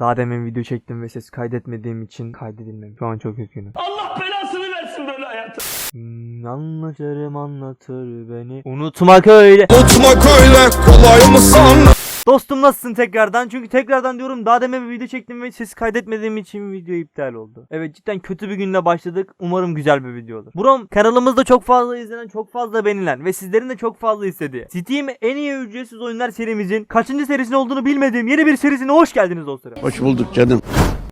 Daha demin video çektim ve ses kaydetmediğim için kaydedilmemiş. Şu an çok üzgünüm. Allah belasını versin böyle hayatı. Hmm, anlatırım anlatır beni. Unutmak öyle. Unutmak öyle kolay mı sandın? Dostum nasılsın tekrardan? Çünkü tekrardan diyorum daha demin bir video çektim ve ses kaydetmediğim için video iptal oldu. Evet cidden kötü bir günle başladık. Umarım güzel bir video olur. Buram kanalımızda çok fazla izlenen, çok fazla beğenilen ve sizlerin de çok fazla istediği Steam en iyi ücretsiz oyunlar serimizin kaçıncı serisinin olduğunu bilmediğim yeni bir serisine hoş geldiniz dostlarım. Hoş bulduk canım.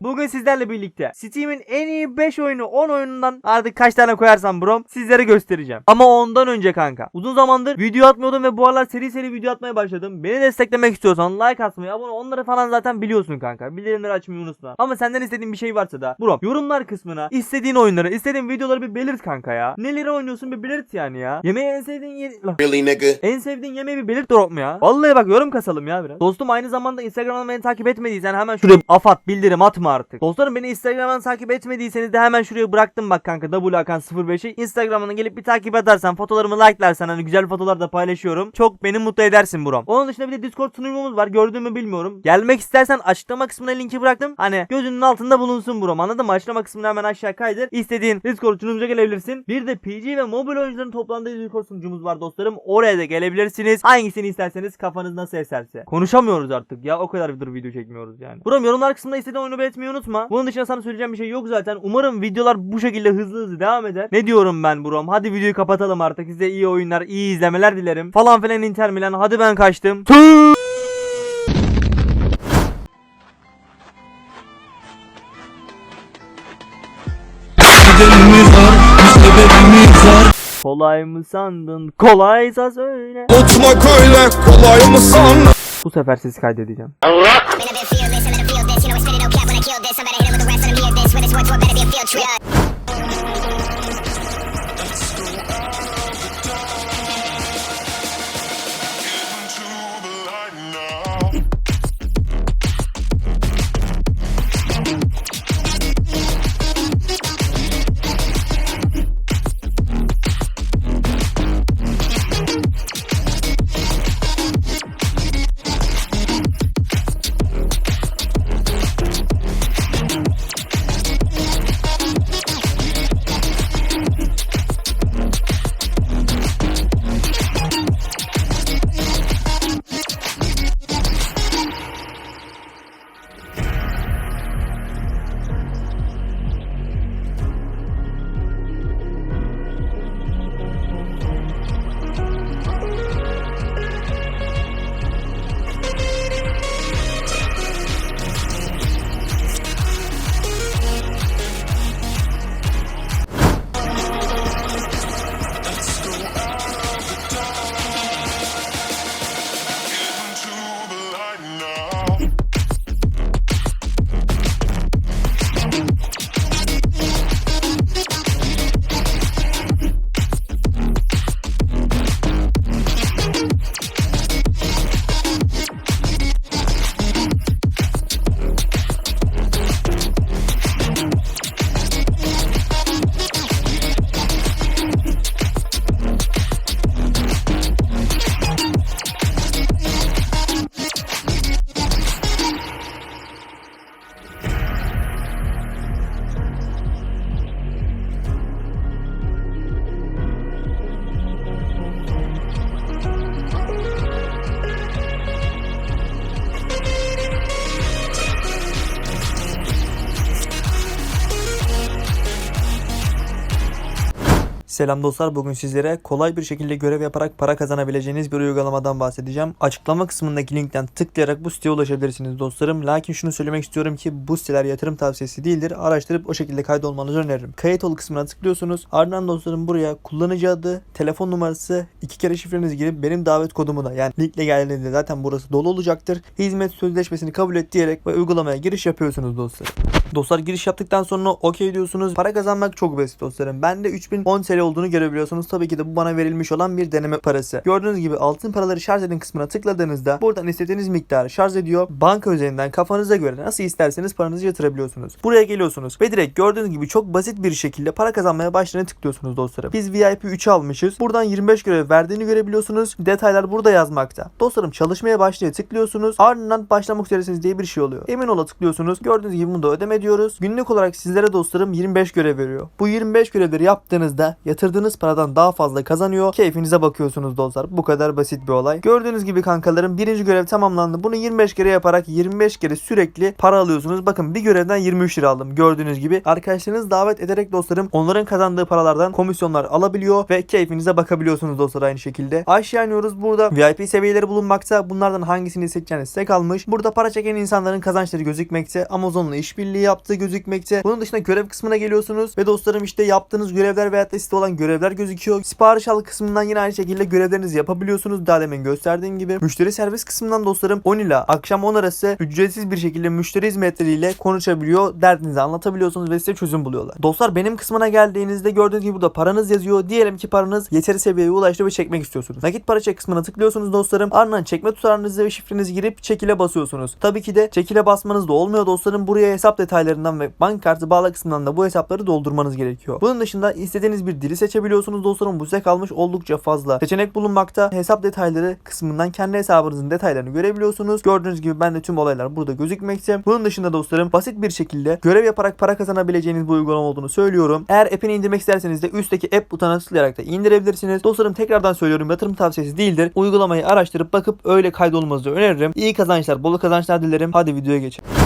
Bugün sizlerle birlikte Steam'in en iyi 5 oyunu 10 oyunundan artık kaç tane koyarsam brom sizlere göstereceğim. Ama ondan önce kanka. Uzun zamandır video atmıyordum ve bu aralar seri seri video atmaya başladım. Beni desteklemek istiyorsan like atmayı, abone onları falan zaten biliyorsun kanka. Bildirimleri açmayı unutma. Ama senden istediğin bir şey varsa da brom yorumlar kısmına istediğin oyunları, istediğin videoları bir belirt kanka ya. Neleri oynuyorsun bir belirt yani ya. Yemeği en sevdiğin yer... Really nigga? En sevdiğin yemeği bir belirt drop mu ya? Vallahi bak yorum kasalım ya biraz. Dostum aynı zamanda Instagram'dan beni takip etmediysen hemen şuraya af at bildirim atma artık. Dostlarım beni Instagram'dan takip etmediyseniz de hemen şuraya bıraktım bak kanka whakan05'i. Instagram'dan gelip bir takip edersen fotolarımı like'larsan hani güzel fotolar da paylaşıyorum. Çok beni mutlu edersin buram. Onun dışında bir de Discord sunucumuz var gördüğümü bilmiyorum. Gelmek istersen açıklama kısmına linki bıraktım. Hani gözünün altında bulunsun buram anladın mı? Açıklama kısmına hemen aşağı kaydır. İstediğin Discord sunucumuza gelebilirsin. Bir de PG ve mobil oyuncuların toplandığı Discord sunucumuz var dostlarım. Oraya da gelebilirsiniz. Hangisini isterseniz kafanız nasıl eserse. Konuşamıyoruz artık ya o kadar bir video çekmiyoruz yani. Buram yorumlar kısmında istediğin oyunu belirtmeyi unutma. Bunun dışında sana söyleyeceğim bir şey yok zaten. Umarım videolar bu şekilde hızlı hızlı devam eder. Ne diyorum ben Buram? Hadi videoyu kapatalım artık. Size iyi oyunlar, iyi izlemeler dilerim. Falan filan Inter Milan. Hadi ben kaçtım. Tüü! Kolay mı sandın? Kolaysa söyle. Unutmak öyle kolay mı sandın? Bu sefer sizi kaydedeceğim. Detroit. Selam dostlar. Bugün sizlere kolay bir şekilde görev yaparak para kazanabileceğiniz bir uygulamadan bahsedeceğim. Açıklama kısmındaki linkten tıklayarak bu siteye ulaşabilirsiniz dostlarım. Lakin şunu söylemek istiyorum ki bu siteler yatırım tavsiyesi değildir. Araştırıp o şekilde kaydolmanızı öneririm. Kayıt ol kısmına tıklıyorsunuz. Ardından dostlarım buraya kullanıcı adı, telefon numarası, iki kere şifrenizi girip benim davet kodumu da yani linkle geldiğinizde zaten burası dolu olacaktır. Hizmet sözleşmesini kabul et diyerek ve uygulamaya giriş yapıyorsunuz dostlarım. Dostlar giriş yaptıktan sonra okey diyorsunuz. Para kazanmak çok basit dostlarım. Bende 3010 TL olduğunu görebiliyorsunuz. Tabii ki de bu bana verilmiş olan bir deneme parası. Gördüğünüz gibi altın paraları şarj edin kısmına tıkladığınızda buradan istediğiniz miktarı şarj ediyor. Banka üzerinden kafanıza göre nasıl isterseniz paranızı yatırabiliyorsunuz. Buraya geliyorsunuz ve direkt gördüğünüz gibi çok basit bir şekilde para kazanmaya başlayana tıklıyorsunuz dostlarım. Biz VIP 3'ü almışız. Buradan 25 görev verdiğini görebiliyorsunuz. Detaylar burada yazmakta. Dostlarım çalışmaya başlaya tıklıyorsunuz. Ardından başlamak üzeresiniz diye bir şey oluyor. Emin ola tıklıyorsunuz. Gördüğünüz gibi bunu da ödeme diyoruz. Günlük olarak sizlere dostlarım 25 görev veriyor. Bu 25 görevleri yaptığınızda yatırdığınız paradan daha fazla kazanıyor. Keyfinize bakıyorsunuz dostlar. Bu kadar basit bir olay. Gördüğünüz gibi kankalarım birinci görev tamamlandı. Bunu 25 kere yaparak 25 kere sürekli para alıyorsunuz. Bakın bir görevden 23 lira aldım. Gördüğünüz gibi arkadaşlarınız davet ederek dostlarım onların kazandığı paralardan komisyonlar alabiliyor ve keyfinize bakabiliyorsunuz dostlar aynı şekilde. Aşağı iniyoruz. Burada VIP seviyeleri bulunmakta. Bunlardan hangisini seçeceğiniz size kalmış. Burada para çeken insanların kazançları gözükmekte. Amazon'la işbirliği yaptığı gözükmekte. Bunun dışında görev kısmına geliyorsunuz ve dostlarım işte yaptığınız görevler veyahut da site olan görevler gözüküyor. Sipariş al kısmından yine aynı şekilde görevlerinizi yapabiliyorsunuz. Daha demin gösterdiğim gibi. Müşteri servis kısmından dostlarım 10 ila akşam 10 arası ücretsiz bir şekilde müşteri hizmetleriyle konuşabiliyor. Derdinizi anlatabiliyorsunuz ve size çözüm buluyorlar. Dostlar benim kısmına geldiğinizde gördüğünüz gibi burada paranız yazıyor. Diyelim ki paranız yeteri seviyeye ulaştı ve çekmek istiyorsunuz. Nakit para çek kısmına tıklıyorsunuz dostlarım. Ardından çekme tutarınızı ve şifrenizi girip çekile basıyorsunuz. Tabii ki de çekile basmanız da olmuyor dostlarım. Buraya hesap detaylarından ve bank kartı bağla kısmından da bu hesapları doldurmanız gerekiyor. Bunun dışında istediğiniz bir dili seçebiliyorsunuz dostlarım. Bu size kalmış oldukça fazla seçenek bulunmakta. Hesap detayları kısmından kendi hesabınızın detaylarını görebiliyorsunuz. Gördüğünüz gibi bende tüm olaylar burada gözükmekte. Bunun dışında dostlarım basit bir şekilde görev yaparak para kazanabileceğiniz bu uygulama olduğunu söylüyorum. Eğer app'ini indirmek isterseniz de üstteki app butonuna tıklayarak da indirebilirsiniz. Dostlarım tekrardan söylüyorum yatırım tavsiyesi değildir. Uygulamayı araştırıp bakıp öyle kaydolmanızı öneririm. İyi kazançlar, bol kazançlar dilerim. Hadi videoya geçelim.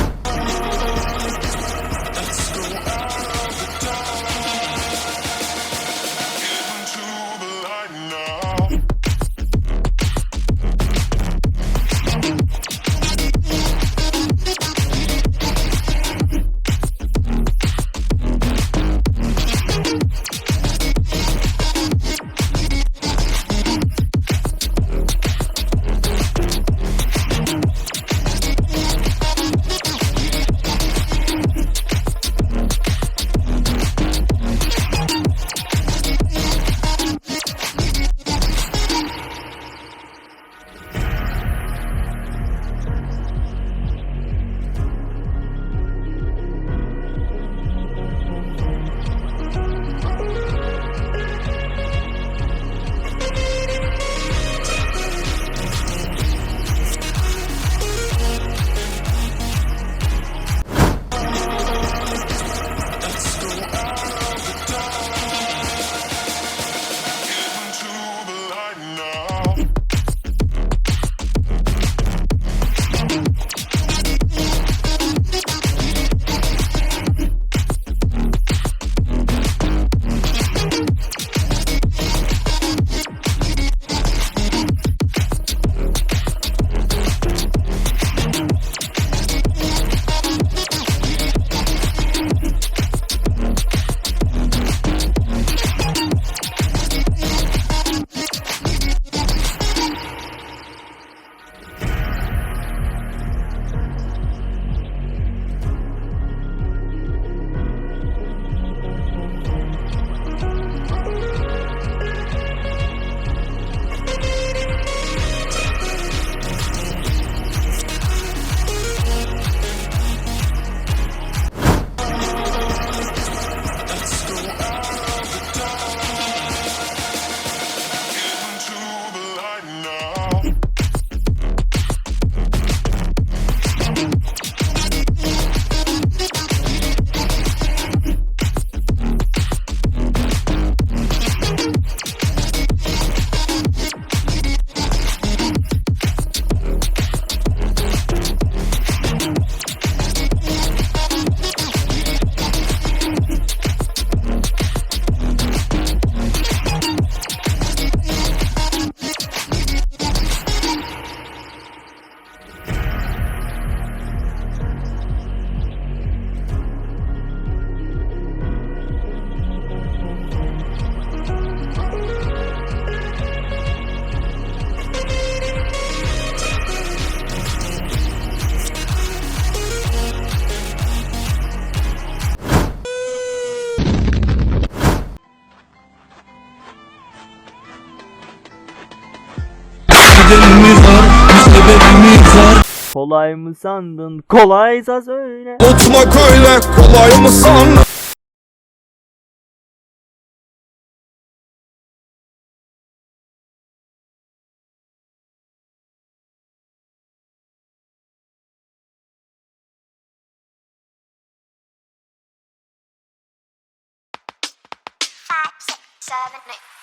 Kolay mı sandın? Kolaysa söyle. Unutmak öyle kolay mı sandın?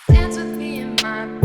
Dance with me in my